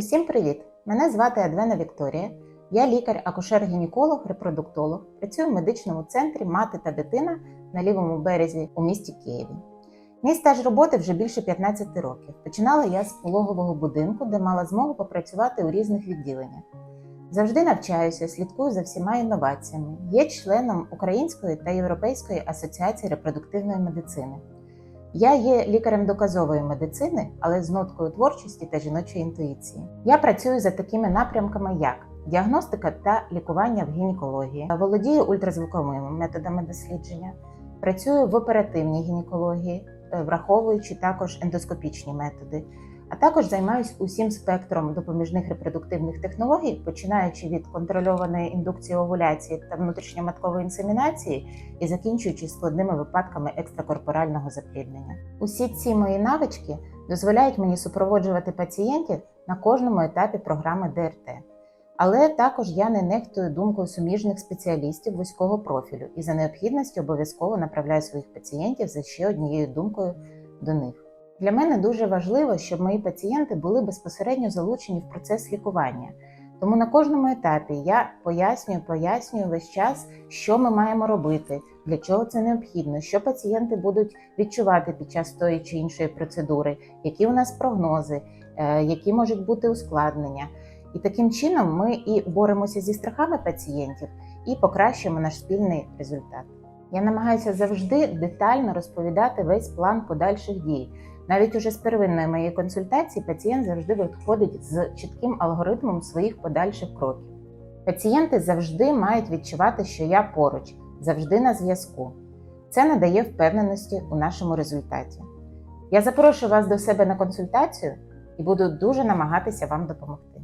Усім привіт! Мене звати Адвена Вікторія. Я лікар-акушер-гінеколог, репродуктолог. Працюю в медичному центрі Мати та дитина на лівому березі у місті Києві. Мій стаж роботи вже більше 15 років. Починала я з пологового будинку, де мала змогу попрацювати у різних відділеннях. Завжди навчаюся, слідкую за всіма інноваціями. Є членом Української та Європейської асоціації репродуктивної медицини. Я є лікарем доказової медицини, але з ноткою творчості та жіночої інтуїції. Я працюю за такими напрямками, як діагностика та лікування в гінекології, володію ультразвуковими методами дослідження, працюю в оперативній гінекології, е, враховуючи також ендоскопічні методи. А також займаюся усім спектром допоміжних репродуктивних технологій, починаючи від контрольованої індукції овуляції та внутрішньоматкової інсемінації і закінчуючи складними випадками екстракорпорального запліднення. Усі ці мої навички дозволяють мені супроводжувати пацієнтів на кожному етапі програми ДРТ. Але також я не нехтую думкою суміжних спеціалістів вузького профілю і за необхідності обов'язково направляю своїх пацієнтів за ще однією думкою до них. Для мене дуже важливо, щоб мої пацієнти були безпосередньо залучені в процес лікування. Тому на кожному етапі я пояснюю, пояснюю весь час, що ми маємо робити, для чого це необхідно, що пацієнти будуть відчувати під час тої чи іншої процедури, які у нас прогнози, е, які можуть бути ускладнення. І таким чином ми і боремося зі страхами пацієнтів і покращуємо наш спільний результат. Я намагаюся завжди детально розповідати весь план подальших дій. Навіть уже з первинної моєї консультації пацієнт завжди виходить з чітким алгоритмом своїх подальших кроків. Пацієнти завжди мають відчувати, що я поруч, завжди на зв'язку. Це надає впевненості у нашому результаті. Я запрошую вас до себе на консультацію і буду дуже намагатися вам допомогти.